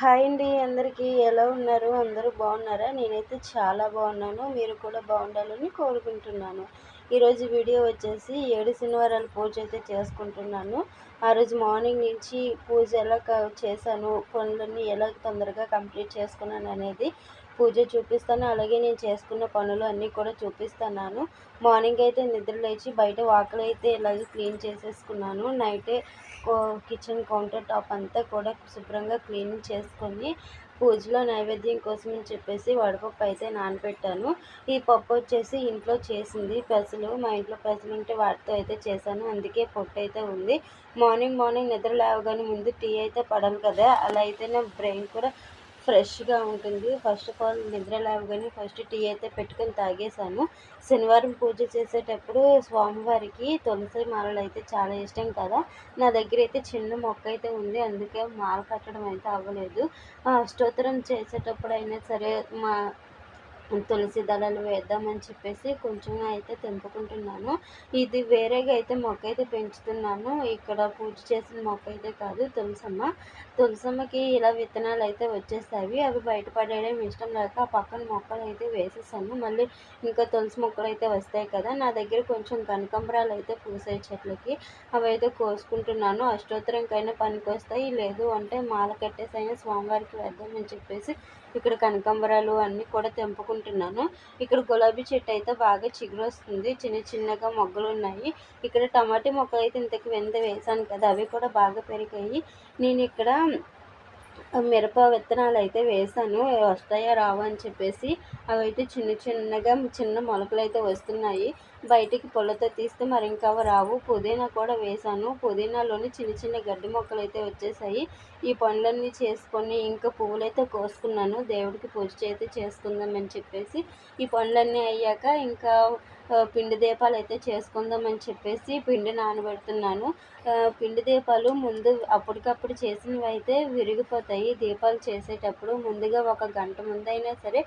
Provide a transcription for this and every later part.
Hi అండి అందరికీ ఎలా ఉన్నారు? అందరూ బాగున్నారా? నేనైతే చాలా బాగున్నాను మీరు కూడా బాగుండాలని కోరుకుంటున్నాను. ఈరోజు వీడియో వచ్చేసి ఏడు శనివారాలు పూజ అయితే చేసుకుంటున్నాను. ఆ రోజు మార్నింగ్ నుంచి పూజ ఎలా చేశాను పనులన్నీ ఎలా తొందరగా కంప్లీట్ చేసుకున్నాను అనేది పూజ చూపిస్తాను అలాగే నేను చేసుకున్న పనులు అన్నీ కూడా చూపిస్తున్నాను. మార్నింగ్ అయితే నిద్ర లేచి బయట వాకలు అయితే ఇలాగే క్లీన్ చేసేసుకున్నాను. నైటే కిచెన్ కౌంటర్ టాప్ అంతా కూడా శుభ్రంగా క్లీన్ చేసుకొని పూజలో నైవేద్యం కోసం అని చెప్పేసి వడపప్పు అయితే నానబెట్టాను. ఈ పప్పు వచ్చేసి ఇంట్లో చేసింది. పెసలు మా ఇంట్లో పెసలు ఉంటే వాటితో అయితే చేశాను. అందుకే పొట్టు అయితే ఉంది. మార్నింగ్ మార్నింగ్ నిద్ర లేవగానే ముందు టీ అయితే పడాలి కదా అలా అయితే నా బ్రెయిన్ కూడా ఫ్రెష్గా ఉంటుంది. ఫస్ట్ ఆఫ్ ఆల్ నిద్ర లేవగానే ఫస్ట్ టీ అయితే పెట్టుకొని తాగేసాను శనివారం పూజ చేసేటప్పుడు స్వామివారికి తులసి మాలలు అయితే చాలా ఇష్టం కదా. నా దగ్గర అయితే చిన్న మొక్క అయితే ఉంది. అందుకే మాల కట్టడం అయితే అవ్వలేదు. స్తోత్రం చేసేటప్పుడు అయినా సరే మా తులసి దళాలు వేద్దామని చెప్పేసి కొంచెం అయితే తెంపుకుంటున్నాను. ఇది వేరేగా అయితే మొక్క అయితే పెంచుతున్నాను. ఇక్కడ పూజ చేసిన మొక్క అయితే కాదు తులసమ్మ. తులసమ్మకి ఇలా విత్తనాలు అయితే వచ్చేస్తాయి అవి బయటపడేయడం ఇష్టం లేక ఆ పక్కన మొక్కలు అయితే వేసేసాను. మళ్ళీ ఇంకా తులసి మొక్కలు అయితే వస్తాయి కదా నా దగ్గర కొంచెం కనకంబరాలు అయితే పూసాయి చెట్లకి. అవి అయితే కోసుకుంటున్నాను. అష్టోత్తరంకైనా పనికి వస్తాయి లేదు అంటే మాల కట్టేసైనా స్వామివారికి వేద్దామని చెప్పేసి ఇక్కడ కనకాంబరాలు అన్నీ కూడా తెంపుకుంటున్నాను. ఇక్కడ గులాబీ చెట్టు అయితే బాగా చిగురు వస్తుంది చిన్న చిన్నగా మొగ్గలు ఉన్నాయి. ఇక్కడ టమాటీ మొక్కలు అయితే ఇంతకు వెంద వేసాను కదా అవి కూడా బాగా పెరిగాయి. నేను ఇక్కడ మిరప విత్తనాలు అయితే వేసాను. వస్తాయా రావా అని చెప్పేసి అవి అయితే చిన్న చిన్నగా చిన్న మొలకలు అయితే వస్తున్నాయి. బయటికి పొలతో తీస్తే మరి ఇంకా రావు. పుదీనా కూడా వేసాను. పుదీనాలోని చిన్న చిన్న గడ్డి మొక్కలు అయితే వచ్చేసాయి. ఈ పనులన్నీ చేసుకొని ఇంకా పువ్వులు అయితే కోసుకున్నాను. దేవుడికి పూజ అయితే చేసుకుందామని చెప్పేసి ఈ పనులన్నీ అయ్యాక ఇంకా పిండి దీపాలు అయితే చేసుకుందామని చెప్పేసి పిండి నానబెడుతున్నాను. పిండి దీపాలు ముందు అప్పటికప్పుడు చేసినవి అయితే విరిగిపోతాయి. దీపాలు చేసేటప్పుడు ముందుగా ఒక గంట ముందైనా సరే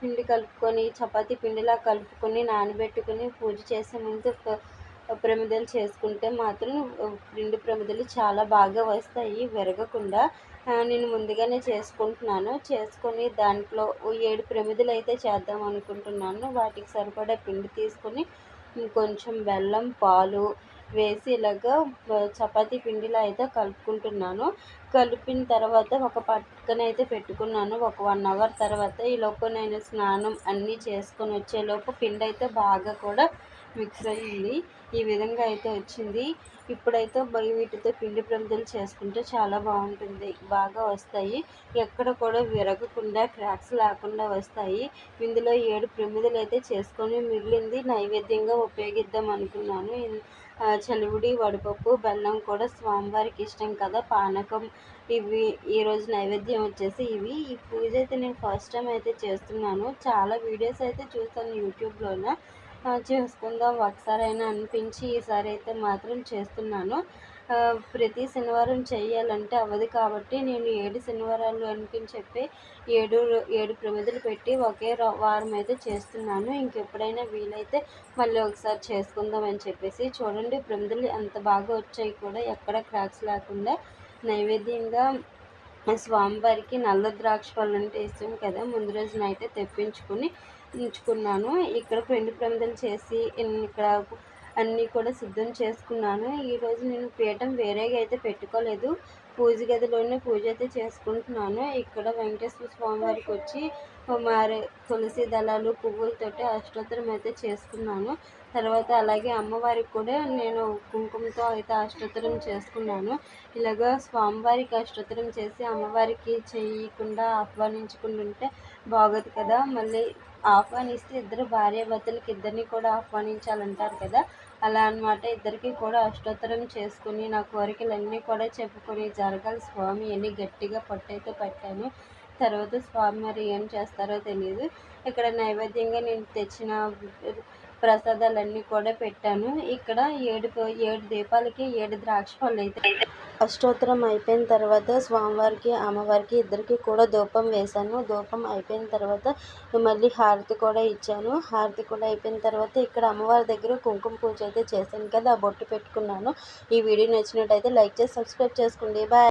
పిండి కలుపుకొని చపాతీ పిండిలా కలుపుకొని నానబెట్టుకొని పూజ చేసే ముందు ప్రమిదలు చేసుకుంటే మాత్రం రెండు ప్రమిదలు చాలా బాగా వస్తాయి విరగకుండా. నేను ముందుగానే చేసుకుంటున్నాను. చేసుకొని దాంట్లో ఏడు ప్రమిదలు అయితే చేద్దాం అనుకుంటున్నాను. వాటికి సరిపడా పిండి తీసుకొని కొంచెం బెల్లం పాలు వేసి ఇలాగా చపాతీ పిండిలో అయితే కలుపుకుంటున్నాను. కలిపిన తర్వాత ఒక పక్కన అయితే పెట్టుకున్నాను. ఒక వన్ అవర్ తర్వాత ఈలోపు నేను స్నానం అన్నీ చేసుకొని వచ్చేలోపు పిండి అయితే బాగా కూడా మిక్స్ అయ్యింది. ఈ విధంగా అయితే వచ్చింది. ఇప్పుడైతే వీటితో పిండి ప్రమిదలు చేసుకుంటే చాలా బాగుంటుంది. బాగా వస్తాయి. ఎక్కడ కూడా విరగకుండా క్రాక్స్ లేకుండా వస్తాయి. ఇందులో ఏడు ప్రమిదలు అయితే చేసుకొని మిగిలింది నైవేద్యంగా ఉపయోగిద్దాం అనుకున్నాను. చలివిడి వడపప్పు బెల్లం కూడా స్వామివారికి ఇష్టం కదా. పానకం ఇవి ఈరోజు నైవేద్యం వచ్చేసి ఇవి. ఈ పూజ అయితే నేను ఫస్ట్ టైం అయితే చేస్తున్నాను. చాలా వీడియోస్ అయితే చూస్తాను యూట్యూబ్లోనే. చేసుకుందాం. ఒకసారైనా అనిపించి ఈసారి అయితే మాత్రం చేస్తున్నాను. ప్రతి శనివారం చేయాలంటే అవ్వదు కాబట్టి నేను ఏడు శనివారాలు అనిపించి చెప్పి ఏడు ఏడు ప్రమిదలు పెట్టి ఒకే వారం అయితే చేస్తున్నాను. ఇంకెప్పుడైనా వీలైతే మళ్ళీ ఒకసారి చేసుకుందాం అని చెప్పేసి చూడండి. ప్రమిదలు ఎంత బాగా వచ్చాయి కూడా ఎక్కడ క్రాక్స్ లేకుండా నైవేద్యంగా స్వామివారికి నల్ల ద్రాక్ష పళ్ళు అంటే ఇష్టం కదా. ముందు రోజున అయితే తెప్పించుకుని ఉంచుకున్నాను ఇక్కడ పిండి ప్రమిదలు చేసి ఇక్కడ అన్నీ కూడా సిద్ధం చేసుకున్నాను. ఈరోజు నేను పీఠం వేరేగా అయితే పెట్టుకోలేదు. పూజ గదిలోనే పూజ అయితే చేసుకుంటున్నాను. ఇక్కడ వెంకటేశ్వర స్వామి వారికి వచ్చి మరి తులసి దళాలు పువ్వులతోటి అష్టోత్తరం అయితే చేసుకున్నాను తర్వాత అలాగే అమ్మవారికి కూడా నేను కుంకుమతో అయితే అష్టోత్తరం చేసుకున్నాను. ఇలాగ స్వామివారికి అష్టోత్తరం చేసి అమ్మవారికి చేయకుండా ఆహ్వానించుకుంటుంటే బాగోదు కదా. మళ్ళీ ఆహ్వానిస్తే ఇద్దరు భార్యాభర్తలకి ఇద్దరిని కూడా ఆహ్వానించాలంటారు కదా. అలా అనమాట ఇద్దరికి కూడా అష్టోత్తరం చేసుకుని నా కోరికలన్నీ కూడా చెప్పుకొని జరగాలి స్వామి అని గట్టిగా పొట్టయితే పట్టాను. తర్వాత స్వామి మరి ఏం చేస్తారో తెలియదు ఇక్కడ నైవేద్యంగా నేను తెచ్చిన ప్రసాదాలన్నీ కూడా పెట్టాను. ఇక్కడ ఏడు ఏడు దీపాలకి ఏడు ద్రాక్ష పళ్ళు అయితే అష్టోత్తరం అయిపోయిన తర్వాత స్వామివారికి అమ్మవారికి ఇద్దరికి కూడా ధూపం వేశాను. ధూపం అయిపోయిన తర్వాత మళ్ళీ హారతి కూడా ఇచ్చాను. హారతి కూడా అయిపోయిన తర్వాత ఇక్కడ అమ్మవారి దగ్గర కుంకుమ పూజ అయితే చేశాను కదా ఆ బొట్టు పెట్టుకున్నాను. ఈ వీడియో నచ్చినట్టయితే లైక్ చేసి సబ్స్క్రైబ్ చేసుకోండి. బాయ్.